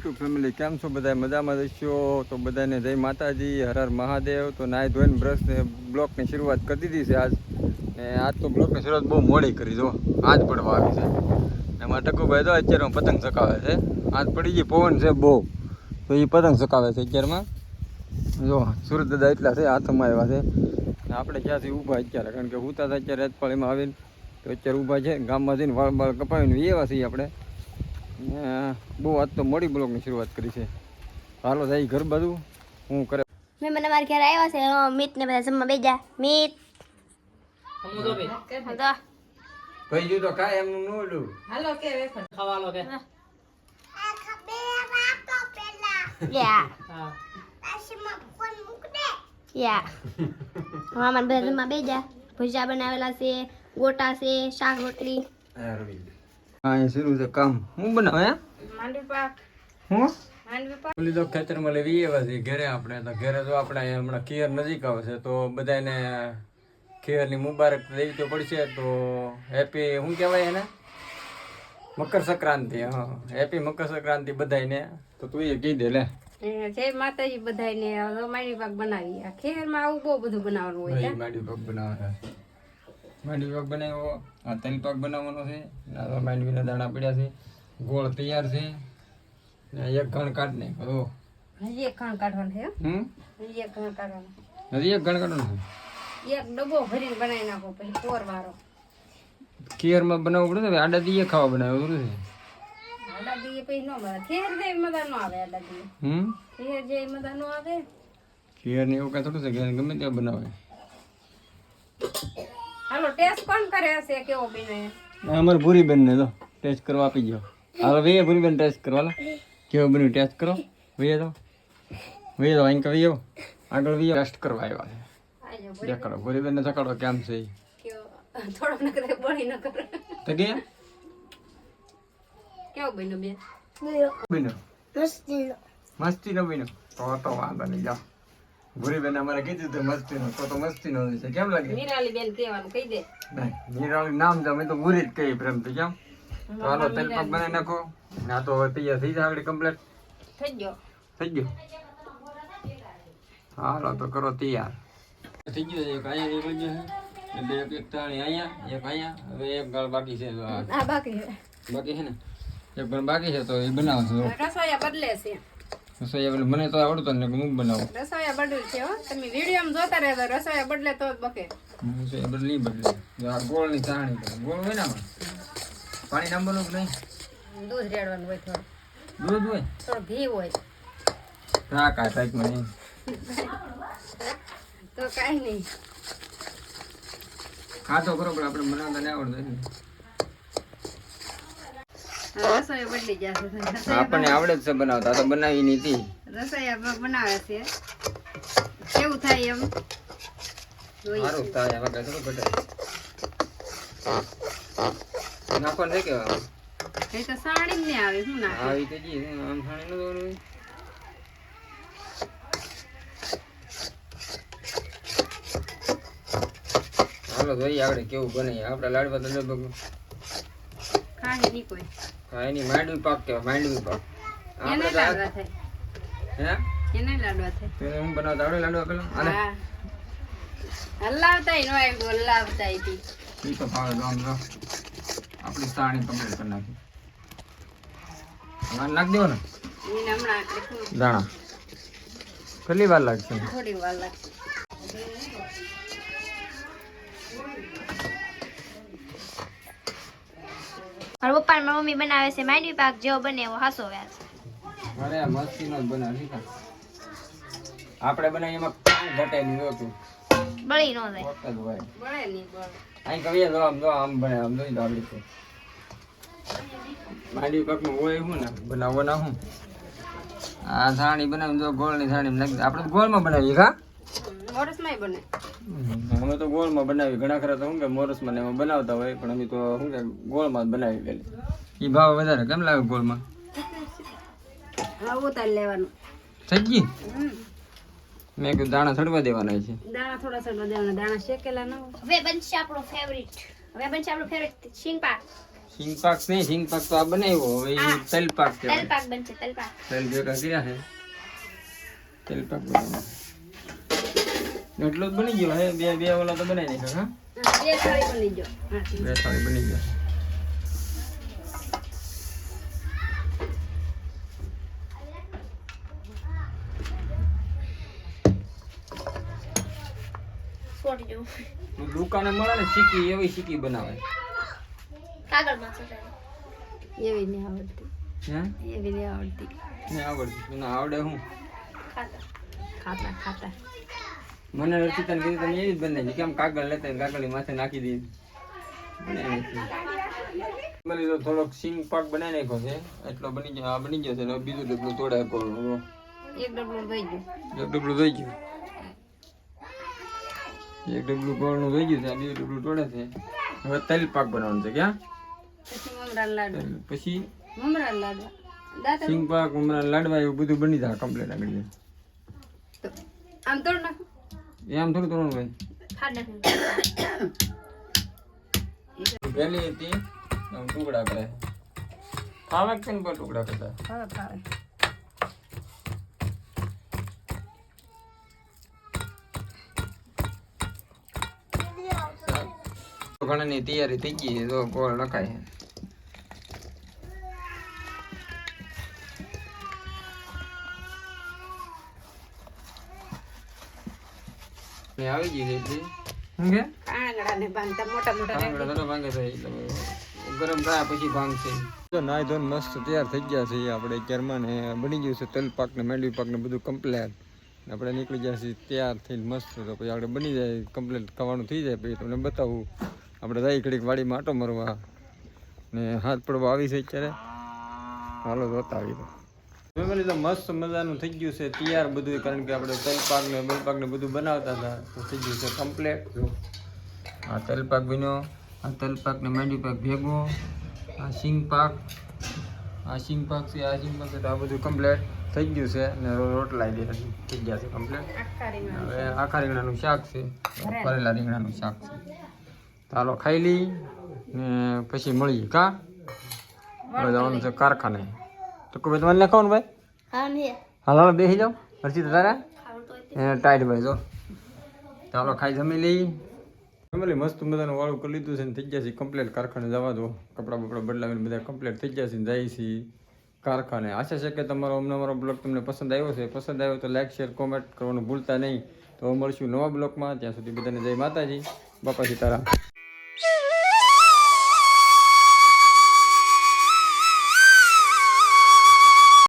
YouTube family કેમ છો બધા મજામાં જશો તો બધાને જય માતાજી, હર હર મહાદેવ. તો નાય ધોઈને બ્રશને બ્લોકની શરૂઆત કરી દીધી છે આજ. ને આજ તો બ્લોકની શરૂઆત બહુ મોડી કરી જો આજ પડવા આવી છે. એમાં ટકુભાઈ તો અત્યારે પતંગ ચકાવે છે. આજ પડી ગઈ પવન છે બહુ. તો એ પતંગ ચકાવે છે અત્યારમાં. જો, સુરત દાદા એટલા છે, હાથમાં આવ્યા છે. ને આપણે ક્યાંથી ઊભા અત્યારે? કારણ કે હું હતા અત્યારે રાજપાળીમાં આવીને. તો અત્યારે ઊભા છે, ગામમાં જઈને વાળ બાળ કપાવીને એવા છીએ આપણે. ને બહુ આજ તો મોડી બ્લોગની શરૂઆત કરી છે. હાલો જાય ઘર બધું હું કરે? મને મારા ઘરે આવ્યા છે. મિત મીત ને બધા જમવા બેજા મિત. ભાઈ જો તો કાય એમનું નોડું હાલો કે વેફર ખાવાલો કે. યા હા. યા. મામા બધા જમવા બેજા ભજીયા બનાવેલા છે ગોટા છે શાક રોટલી. હા શરૂ છે. કામ. હું બનાવે હે? માંડવી પાક. હું? માંડવી પાક. ઓલી તો ખેતરમાં લેવી એવા છે ઘરે આપણે. તો ઘરે તો આપણે અહીંયા હમણાં ખીર નજીક આવે છે તો બધાને ખીરની મુબારક દેવી તો પડશે. તો હેપી શું કહેવાય એને? મકર સંક્રાંતિ હા હેપી મકર સંક્રાંતિ બધાને તો તું એ કહી દે લે. જય માતાજી બધાને માડી માંડવી પાક બનાવી ખેરમાં આવું બહુ બધું બનાવવાનું હોય માંડવી પાક બનાવે માંડવી પાક બનાવ્યો. આ તલ પાક બનાવવાનો છે. માંડવીના દાણા પડ્યા છે. ગોળ તૈયાર છે. ને એક ઘણ કાઢ નાખ્યો હજી એક ખાણ કાઢવાનું છે હમ? હજી એક ખાણ કાઢવાનું. હજી એક ઘણ કાઢવાનું છે? એક ડબ્બો ભરીને બનાવી નાખો પછી પોર વાળો. ખીરમાં બનાવવું પડે ને આડા દીએ ખાવા બનાવ્યો બધું છે. આડા દીએ પછી ન મળે ખેર જે મજા ન આવે આડા દીએ. હમ? ખેર જે મજા ન આવે? ખીર ને એવું કાંઈ થોડું છે ગમે ત્યાં બનાવે. હાલો ટેસ્ટ કોણ કરે છે? કેવો બને? અમાર ભૂરી બેન ને તો ટેસ્ટ કરવા આપી ગયો. હાલો ભાઈ ભૂરી બેન ટેસ્ટ કરવા લા. કેવો બન્યું ટેસ્ટ કરો? વે તો વે તો અહીં કહીએ આગળ ભાઈ ટેસ્ટ કરવા આવ્યા છે. આજો દેખાડો ભૂરી બેન ને ચકાડો કેમ છે ઈ. કેવો થોડો ન કરે બળી ન કરે. તો કે? કેવો બન્યો બેન? બન્યો. મસ્તી નો બન્યો. તો તો વાંધો નહીં જાઓ ભૂરી અમારે કીધું તો મસ્તી નો તો તો મસ્તી નો છે. કેમ લાગે? નિરાલી બેન કહેવાનું કહી દે. નહીં નિરાળી નામ તો અમે તો ભૂરી જ કહી પ્રેમથી કેમ? તો હાલો તેલ પાક બનાવી નાખો. ના તો હવે તૈયાર થઈ જાય આગળ કમ્પ્લીટ થઈ ગયો. થઈ ગયો. હાલો તો કરો તૈયાર. થઈ ગયો એક અહીંયા એક છે એટલે એક એક તાણી અહીંયા એક અહીંયા હવે એક ગાળ બાકી છે આ આ બાકી છે. બાકી છે ને? એક પણ બાકી છે તો એ બનાવશું. રસોયા બદલે છે. રસોઈ એટલે મને તો આવડતો ને હું બનાવું. રસોઈયા બદલ છે હો. તમે વીડિયો જોતા રહેતો રસોઈયા બદલે તો જ બકે. રસોઈ બદલી બદલી. જો આ ગોળની ચાણી ગોળ હોય ને આમાં? પાણી નાખવાનું કે નહીં? દૂધ રેડવાનું હોય થોડું. દૂધ હોય? થોડું ઘી હોય. હા કાંઈ ટાઈપમાં નહીં. તો કાંઈ નહીં. ખાતો બરોબર પણ આપણે બનાવતા નહીં આવડતું એટલે. રસોઈ બદલી જશે આપણને આવડે જ છે બનાવતા તો બનાવી નહીં રસોઈ બનાવે છે. કેવું થાય એમ? સારું થાય આમાં કાંઈ થોડું નાખો ને કેવા એ તો સાડી ને આવે શું આવી તો જી આમ ખાણી ન દોવાનું હાલો જોઈએ આપણે કેવું બને. આપણા લાડવા તો લગભગ ખાણી નહીં કોઈ. હા, એની માંડવી પાક કે માંડવી પાક. એને આપણે લાડવા થાય. હે? એને લાડવા થાય. હું બનાવતા આવડે લાડવા પેલા? હા. હલાવતા નો આવ્યું હલાવતા હતી ઈ તો ભાવે આમ જો આપણી સાણી કમ્પ્લીટ કરી નાખી. હવે નાખ દેવો ને એને હમણાં દાણા. કેટલી વાર લાગશે? થોડી વાર લાગશે. મારા પપ્પા મારી મમ્મી બનાવે છે માંડવી પાક જેવો બને એવો હાસો વ્યાસ અરે આ મસ્તી જ બનાવી કા? આપણે બનાવી એમાં કાંઈ ઘટે નહીં હોતું બળી નો જાય. બળે નહીં બળે. અહીં કહીએ જો આમ જો આમ બને આમ જોઈ દાબડી છે માંડવી પાકમાં હોય શું ને બનાવો ના હું. આ સાણી બનાવી જો ગોળની સાણી. આપણે ગોળમાં બનાવીએ કા મોરસમાંય બને. અમે તો ગોળમાં બનાવી ઘણા ખરા તો શું કે મોરસમાં ને એમાં બનાવતા હોય પણ અમે તો શું કે ગોળમાં જ બનાવી પેલી એ ભાવ વધારે કેમ લાગે ગોળમાં? થઈ ગઈ? મેં કીધું દાણા ચડવા દેવાના છે. દાણા થોડા સડવા દેવાના દાણા શેકેલા ન હવે બનશે આપણો ફેવરિટ હવે બનશે આપણો ફેવરિટ શિંગપાક. શિંગપાક નહીં શિંગપાક તો આ બનાવ્યો હવે ઈ તલ પાક તલ કહેવાય. પાક બનશે તલપાક. તલ ભેગા કર્યા છે. તેલ પાક બનાવવાનો એટલો જ બની ગયો. હે બે બે ઓલા તો બનાવી નાખ્યા હા? બે થાળી બની ગયો હા બે થાળી બની ગયા. દુકાને મળે ને શીખી એવી શીખી બનાવે. કાગળમાં એવી નહીં આવડતી. હા? એવી નહીં આવડતી. ને આવડતું. તને આવડે હું? ખાતા. ખાતા ખાતા. મને રચિતાને કીધું તમે એવી જ બનાવી કેમ કાગળ લેતા કાગળની માથે નાખી દીધી તો થોડોક સિંગ પાક બનાવી નાખ્યો છે. એટલો બની ગયો આ બની ગયો છે. ને બીજું ડબલું તોડે કરવું એક ડબલું થઈ ગયું. એક ડબલું થઈ ગયું? એક ડબલું ગોળનું થઈ ગયું છે આ બીજું ડબલું તોડે છે. હવે તલ પાક બનાવવાનું છે ક્યાં? પછી મમરા લાડુ પછી? મમરા લાડુ સિંગ પાક ઉમરા લાડવા એવું બધું બની જાય કમ્પ્લીટ આગળ. આમ તોડ નાખો. એ આમ થોડું તોડવાનું ભાઈ પેલી હતી આમ ટુકડા કરે. ખાવા કેમ પર ટુકડા કરતા? ફાવે ફાવે. ઘણાની તૈયારી થઈ ગઈ તો ગોળ નખાય ને આવી ગઈ છે એટલી. શું કે? કાંગડા બાંધતા મોટા મોટા કાંગડા તો ભાંગે છે ગરમ થાય પછી ભાંગશે તો નાય ધોન મસ્ત તૈયાર થઈ ગયા છે આપણે ક્યારમાં ને બની ગયું છે તલ પાક ને મેળવી પાક ને બધું કમ્પ્લેટ આપણે નીકળી ગયા છીએ તૈયાર થઈને મસ્ત. તો પછી આપણે બની જાય કમ્પ્લેટ ખાવાનું થઈ જાય પછી તમને બતાવું. આપણે જાય ઘડીક વાડીમાં આટો મરવા. ને હાથ પડવા આવી છે અત્યારે. હાલો જોતા આવી તો. ફેમિલી તો મસ્ત મજાનું થઈ ગયું છે. તૈયાર બધું કારણ કે આપણે તલ પાક ને બેલ પાક ને બધું બનાવતા હતા. તો થઈ ગયું છે કમ્પ્લેટ આ તલ પાક બન્યો. આ તલ પાક ને માંડવી પાક ભેગો. આ સિંગ પાક. આ સિંગ પાક છે, આ સિંગ પાક છે, તો આ બધું કમ્પ્લેટ થઈ ગયું છે. ને રો- રોટલા દે થઈ ગયા છે કમ્પ્લેટ હવે આખા રીંગણાનું શાક છે. ભરેલા રીંગણાનું શાક છે. ચાલો ખાઈ લઈ ને પછી મળીએ, કા? જવાનું છે કારખાને. તો કોઈ તમારે લખાવું ભાઈ? હા નહીં હાલ હાલો બેસી જાઓ. હર્ષિત તારા ટાઈટ ભાઈ જો. ચાલો ખાઈ જમી લઈ. ફેમિલી મસ્ત બધાનું વાળું કરી લીધું છે ને થઈ ગયા છે કમ્પ્લીટ કારખાને જવા દો. કપડાં બપડા બદલાવીને બધા કમ્પ્લીટ થઈ ગયા છે ને જાય છે કારખાને. આશા છે કે તમારો અમને અમારો બ્લોગ તમને પસંદ આવ્યો છે. પસંદ આવ્યો તો લાઇક શેર કોમેન્ટ કરવાનું ભૂલતા નહીં. તો મળશું નવા બ્લોગમાં. ત્યાં સુધી બધાને જય માતાજી. બાપા સીતારામ.